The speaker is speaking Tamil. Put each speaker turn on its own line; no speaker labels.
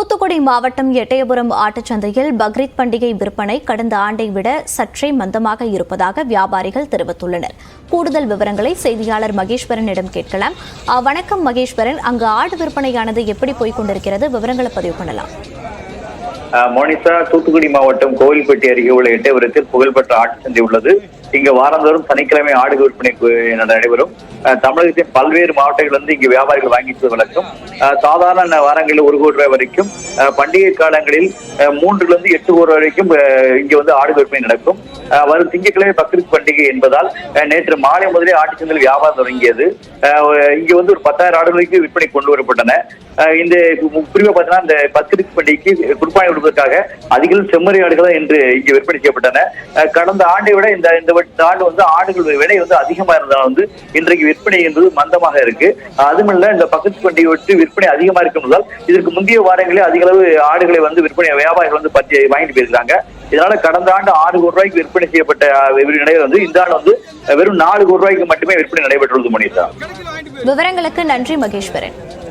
தூத்துக்குடி மாவட்டம் எட்டயபுரம் ஆட்டுச்சந்தையில் பக்ரீத் பண்டிகை விற்பனை கடந்த ஆண்டை விட சற்றே மந்தமாக இருப்பதாக வியாபாரிகள் தெரிவித்துள்ளனர். கூடுதல் விவரங்களை செய்தியாளர் மகேஸ்வரனிடம் கேட்கலாம். வணக்கம் மகேஸ்வரன். அங்கு ஆடு விற்பனையானது எப்படி போய்கொண்டிருக்கிறது விவரங்களை பதிவு பண்ணலாம்.
மோனிசா தூத்துக்குடி மாவட்டம் கோவில்பட்டி அருகே உள்ள எட்டயபுரத்தில் புகழ்பெற்ற ஆட்டுச்சந்தை உள்ளது. இங்கு வாரந்தோறும் சனிக்கிழமை ஆடு விற்பனை நடைபெறும். தமிழகத்தின் பல்வேறு மாவட்டங்கள் வந்து இங்கு வியாபாரிகள் வாங்கிட்டு வழக்கம் சாதாரண வாரங்களில் ஒரு கோடி ரூபாய் வரைக்கும் பண்டிகை காலங்களில் அஹ் மூன்றுல இருந்து எட்டு கோடி வரைக்கும் அஹ் வந்து ஆடு விற்பனை நடக்கும். அஹ் வரும் திங்கட்கிழமை பக்ரீத் பண்டிகை என்பதால் நேற்று மாலை முதலே ஆட்டு சந்தையில் வியாபாரம் தொடங்கியது. அஹ் இங்கு வந்து ஒரு பத்தாயிரம் ஆடுகளுக்கு விற்பனை கொண்டு வரப்பட்டன. இந்த குறிப்பா பார்த்தீங்கன்னா இந்த பக்ரீத் பண்டிகைக்கு குர்பானி கொடுப்பதற்காக அதிகம் செம்மறி ஆடுகள் இன்று இங்கு விற்பனை செய்யப்பட்டன. கடந்த ஆண்டை விட இந்த இந்த ஆண்டு வந்து ஆடுகள் விலை வந்து அதிகமா இருந்தால் வந்து இன்றைக்கு விற்பனை என்பது மந்தமாக இருக்கு. அதுமில்ல இந்த பக்கத்து பண்டிகை விட்டு விற்பனை அதிகமா இருக்கும்போதால் இதற்கு முந்தைய வாரங்களே அதிக அளவு ஆடுகளை வந்து விற்பனை வியாபாரிகள் வந்து பற்றி வாங்கிட்டு போயிருக்காங்க. இதனால கடந்த ஆண்டு ஆறு கோடி ரூபாய்க்கு விற்பனை செய்யப்பட்ட நிலையில் வந்து இந்த ஆண்டு வந்து வெறும் நாலு கோடி ரூபாய்க்கு மட்டுமே விற்பனை நடைபெற்றுள்ளது மணிதா
விவரங்களுக்கு நன்றி மகேஸ்வரன்.